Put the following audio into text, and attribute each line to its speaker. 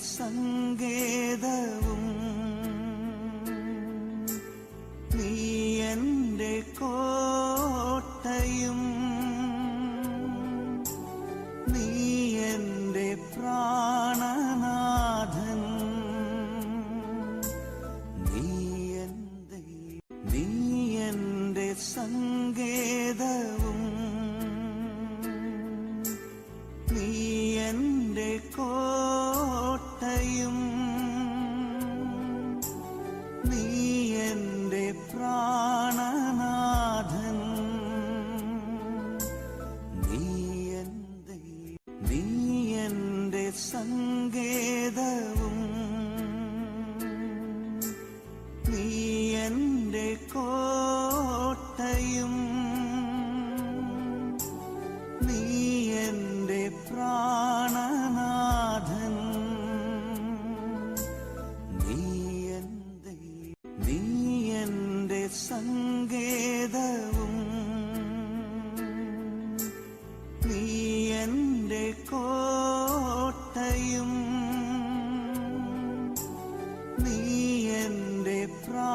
Speaker 1: സങ്കേതവും. നീ എന്റെ കോട്ടയും. നീ എന്റെ പ്രാണനാഥൻ. നീ എന്റെ നീ എന്റെ സങ്കേതവും പ്രാണനാഥൻ. നീ എന്റെ നീ എന്റെ സങ്കേതവും. നീ എന്റെ കോട്ടയും സങ്കേതവും നീ എന്റെ കോട്ടയും നീ എന്റെ പ്രാ